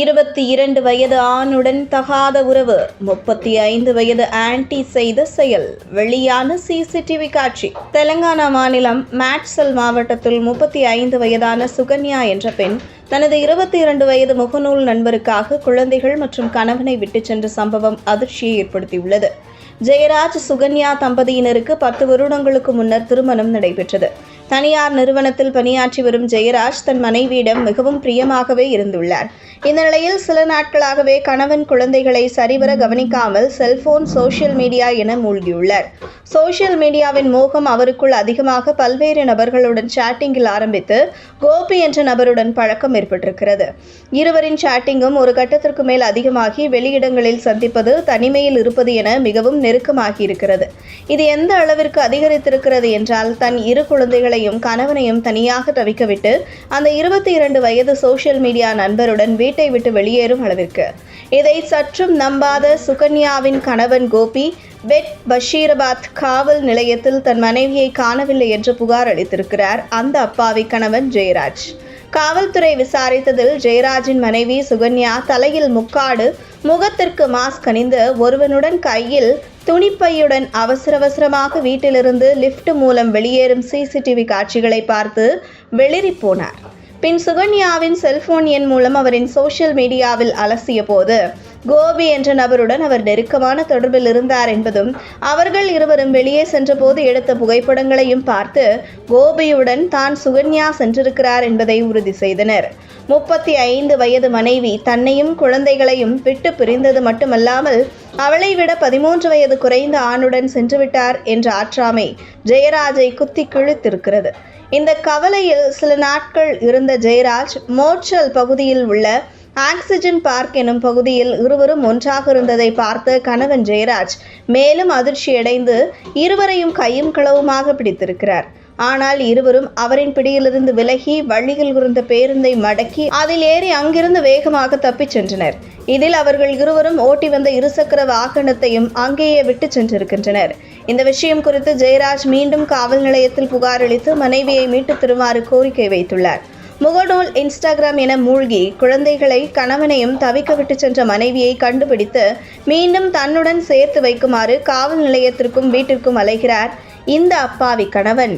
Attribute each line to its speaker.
Speaker 1: இருபத்தி இரண்டு வயது ஆணுடன் தகாத உறவு முப்பத்தி ஐந்து வயது ஆன்டி செய்த செயல் வெளியான சிசிடிவி காட்சி. தெலங்கானா மாநிலம் மேட்சல் மாவட்டத்தில் முப்பத்தி ஐந்து வயதான சுகன்யா என்ற பெண் தனது இருபத்தி இரண்டு வயது முகநூல் நண்பருக்காக குழந்தைகள் மற்றும் கணவனை விட்டுச் சென்ற சம்பவம் அதிர்ச்சியை ஏற்படுத்தியுள்ளது. ஜெயராஜ் சுகன்யா தம்பதியினருக்கு பத்து வருடங்களுக்கு முன்னர் திருமணம் நடைபெற்றது. தனியார் நிறுவனத்தில் பணியாற்றி வரும் ஜெயராஜ் தன் மனைவியிடம் மிகவும் பிரியமாகவே இருந்துள்ளார். இந்த நிலையில் சில நாட்களாகவே கணவன் குழந்தைகளை சரிவர கவனிக்காமல் செல்போன் சோசியல் மீடியா என மூழ்கியுள்ளார். சோசியல் மீடியாவின் மோகம் அவருக்குள் அதிகமாக பல்வேறு நபர்களுடன் சாட்டிங்கில் ஆரம்பித்து கோபி என்ற நபருடன் பழக்கம் ஏற்பட்டிருக்கிறது. இருவரின் சாட்டிங்கும் ஒரு கட்டத்திற்கு மேல் அதிகமாகி வெளியிடங்களில் சந்திப்பது தனிமையில் இருப்பது என மிகவும் நெருக்கமாகி இருக்கிறது இது எந்த அளவிற்கு அதிகரித்திருக்கிறது என்றால் தன் இரு குழந்தைகளையும் கணவனையும் தனியாக தவிக்கவிட்டு அந்த இருபத்தி இரண்டு வயது சோசியல் மீடியா நண்பருடன் வீட்டை விட்டு வெளியேறும் அளவிற்கு. இதை சற்றும் நம்பாத சுகன்யாவின் கணவன் கோபி பெட் பஷீராபாத் காவல் நிலையத்தில் தன் மனைவியை காணவில்லை என்று புகார் அளித்திருக்கிறார் அந்த அப்பாவி கணவன் ஜெயராஜ். காவல்துறை விசாரித்ததில் ஜெயராஜின் மனைவி சுகன்யா தலையில் முக்காடு முகத்திற்கு மாஸ்க் அணிந்து ஒருவனுடன் கையில் துணிப்பையுடன் அவசர அவசரமாக வீட்டிலிருந்து லிஃப்ட் மூலம் வெளியேறும் சிசிடிவி காட்சிகளை பார்த்து வெளிரி போனார் பின் சுகன்யாவின் செல்போன் எண் மூலம் அவரின் சோஷியல் மீடியாவில் அலசிய போது கோபி என்ற நபருடன் அவர் நெருக்கமான தொடர்பில் இருந்தார் என்பதும் அவர்கள் இருவரும் வெளியே சென்றபோது எடுத்த புகைப்படங்களையும் பார்த்து கோபியுடன் தான் சுகன்யா சென்றிருக்கிறார் என்பதை உறுதி செய்தனர். முப்பத்தி ஐந்து வயது மனைவி தன்னையும் குழந்தைகளையும் விட்டு பிரிந்தது மட்டுமல்லாமல் அவளை விட பதிமூன்று வயது குறைந்த ஆணுடன் சென்றுவிட்டார் என்ற ஆற்றாமை ஜெயராஜை குத்தி கிழித்திருக்கிறது. இந்த கவலையில் சில நாட்கள் இருந்த ஜெயராஜ் மோர்ச்சல் பகுதியில் உள்ள ஆக்சிஜன் பார்க் எனும் பகுதியில் இருவரும் ஒன்றாக இருந்ததை பார்த்த கணவன் ஜெயராஜ் மேலும் அதிர்ச்சியடைந்து இருவரையும் கையும் களவுமாக பிடித்திருக்கிறார். ஆனால் இருவரும் அவரின் பிடியிலிருந்து விலகி வழியில் இருந்த பேருந்தை மடக்கி அதில் ஏறி அங்கிருந்து வேகமாக தப்பிச் சென்றனர். இதில் அவர்கள் இருவரும் ஓட்டி வந்த இருசக்கர வாகனத்தையும் அங்கேயே விட்டு சென்றிருக்கின்றனர். இந்த விஷயம் குறித்து ஜெயராஜ் மீண்டும் காவல் நிலையத்தில் புகார் அளித்து மனைவியை மீட்டு தருமாறு கோரிக்கை வைத்துள்ளார். முகநூல் இன்ஸ்டாகிராம் என மூழ்கி குழந்தைகளை கணவனையும் தவிக்க விட்டு சென்ற மனைவியை கண்டுபிடித்து மீண்டும் தன்னுடன் சேர்த்து வைக்குமாறு காவல் நிலையத்திற்கும் வீட்டிற்கும் அலைகிறார் இந்த அப்பாவி கணவன்.